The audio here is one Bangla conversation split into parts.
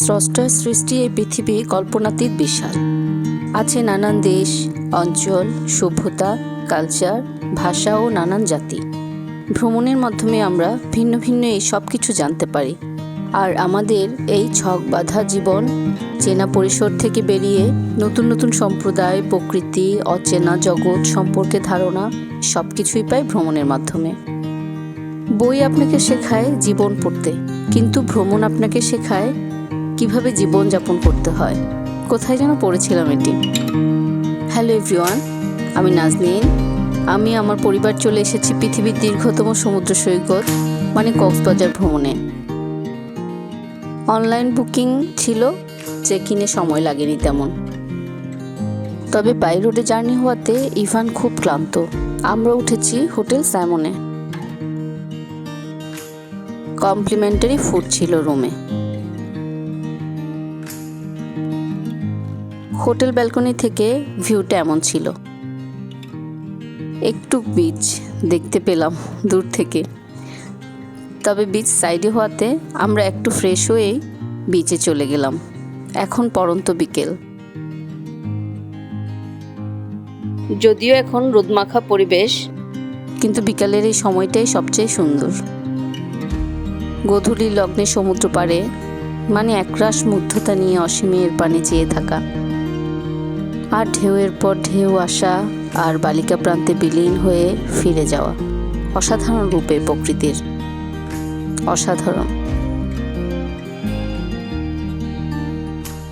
স্রষ্টার সৃষ্টি এই পৃথিবী কল্পনাতীত বিশাল। আছে নানান দেশ, অঞ্চল, সভ্যতা কালচার ভাষা ও নানান জাতি। ভ্রমণের মাধ্যমে আমরা ভিন্ন ভিন্ন এই সব কিছু জানতে পারি। আর আমাদের এই ছক বাঁধা জীবন, চেনা পরিসর থেকে বেরিয়ে নতুন নতুন সম্প্রদায়, প্রকৃতি, অচেনা জগৎ সম্পর্কে ধারণা সব কিছুই পাই ভ্রমণের মাধ্যমে। বই আপনাকে শেখায় জীবন পড়তে, কিন্তু ভ্রমণ আপনাকে শেখায় কীভাবে জীবন যাপন করতে হয়? কোথায় যেন পড়েছিলাম এটি। হ্যালো এভরিওয়ান, আমি নাজনীন। আমি আমার পরিবার চলে এসেছি পৃথিবীর দীর্ঘতম সমুদ্র সৈকত মানে কক্সবাজার ভ্রমণে। অনলাইন বুকিং ছিল চেক ইনে সময় লাগেনি তেমন। তবে বাই রোডে জার্নি হওয়াতে ইভান খুব ক্লান্ত। আমরা উঠেছি হোটেল স্যামনে। কমপ্লিমেন্টারি ফুড ছিল রুমে। হোটেল ব্যালকনি থেকে ভিউটা এমন ছিল। একটু বিচ দেখতে পেলাম দূর থেকে। তবে বিচ সাইডে হওয়াতে আমরা একটু ফ্রেশ হয়েই বিচে চলে গেলাম। এখন পরন্ত বিকেল। যদিও এখন রোদমাখা পরিবেশ কিন্তু বিকালের এই সময়টাই সবচেয়ে সুন্দর। গধূলি লগ্নে সমুদ্র পাড়ে মানে একরাশ মুগ্ধতা নিয়ে অসীমের পানে চেয়ে থাকা। আর ঢেউয়ের পর ঢেউ আসা আর বালিকা প্রান্তে বিলীন হয়ে ফিরে যাওয়া অসাধারণ রূপে প্রকৃতির। অসাধারণ।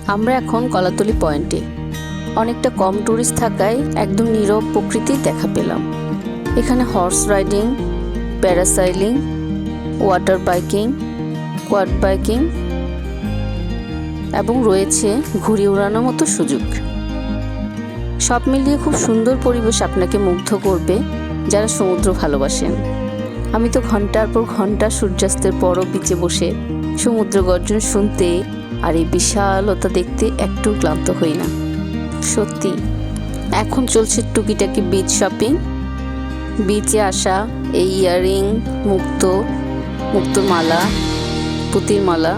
আমরা এখন কলাতলি পয়েন্টে। অনেকটা কম টুরিস্ট থাকায় একদম নীরব প্রকৃতির দেখা পেলাম। এখানে horse riding parasailing water biking quad biking এবং রয়েছে ঘুড়ি ওড়ানোর মতো সুযোগ। সব মিলিয়ে খুব সুন্দর পরিবেশ আপনাকে মুগ্ধ করবে, যারা সমুদ্র ভালোবাসেন। আমি তো ঘণ্টার পর ঘণ্টা সূর্যাস্তের পরও বিচে বসে সমুদ্র গর্জন শুনতে আর এই বিশালতা দেখতে একটু ক্লান্ত হই না। সত্যি, এখন চলছে টুকিটাকি বিচ শপিং বিচে আসা, এই ইয়াররিং মুক্ত মুক্তোর মালা, পুতির মালা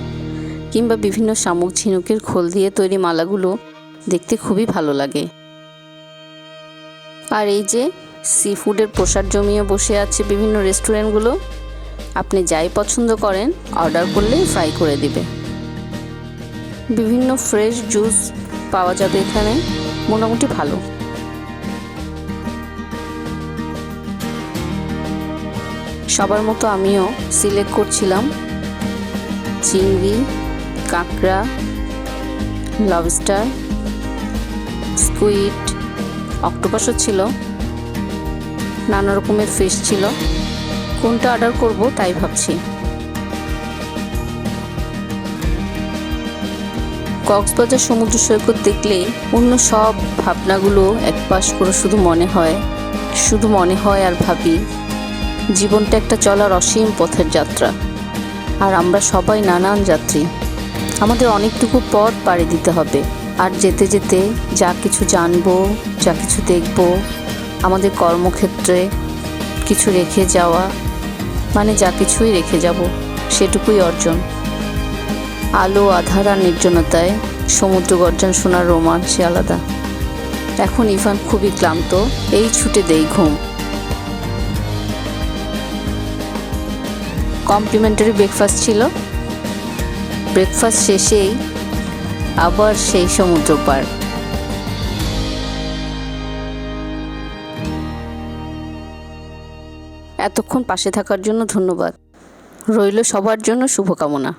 কিংবা বিভিন্ন শামুক ঝিনুকের খোল দিয়ে তৈরি মালাগুলো দেখতে খুবই ভালো লাগে। আর এই যে সি ফুডের প্রসাদ জমিয়ে বসে আছে বিভিন্ন রেস্টুরেন্টগুলো আপনি যাই পছন্দ করেন অর্ডার করলেই ফ্রাই করে দিবে। বিভিন্ন ফ্রেশ জুস পাওয়া যাবে এখানে, মোটামুটি ভালো। সবার মতো আমিও সিলেক্ট করছিলাম। চিংড়ি, কাঁকড়া লবস্টার স্কুইড অক্টোপাসও ছিল। নানা রকমের ফিশ ছিল। কোনটা অর্ডার করব তাই ভাবছি। কক্সবাজার সমুদ্র সৈকত দেখলে অন্য সব ভাবনাগুলো একপাশ করে শুধু মনে হয়। শুধু মনে হয় আর ভাবি, জীবনটা একটা চলার অসীম পথের যাত্রা। আর আমরা সবাই নানান যাত্রী। আমাদের অনেকটুকু পথ পাড়ি দিতে হবে। আর যেতে যেতে যা কিছু জানব, যা কিছু দেখব, আমাদের কর্মক্ষেত্রে কিছু রেখে যাওয়া মানে যা কিছুই রেখে যাব, সেটুকুই অর্জন। আলো, আধার আর নির্জনতায় সমুদ্র গর্জন শোনার রোমাঞ্চে আলাদা। এখন ইভান খুবই ক্লান্ত, এই ছুটে দেই ঘুম। কমপ্লিমেন্টারি ব্রেকফাস্ট ছিল। ব্রেকফাস্ট শেষেই আবার সেই সমুদ্র পার এতক্ষণ পাশে থাকার জন্য ধন্যবাদ। রইল সবার জন্য শুভকামনা।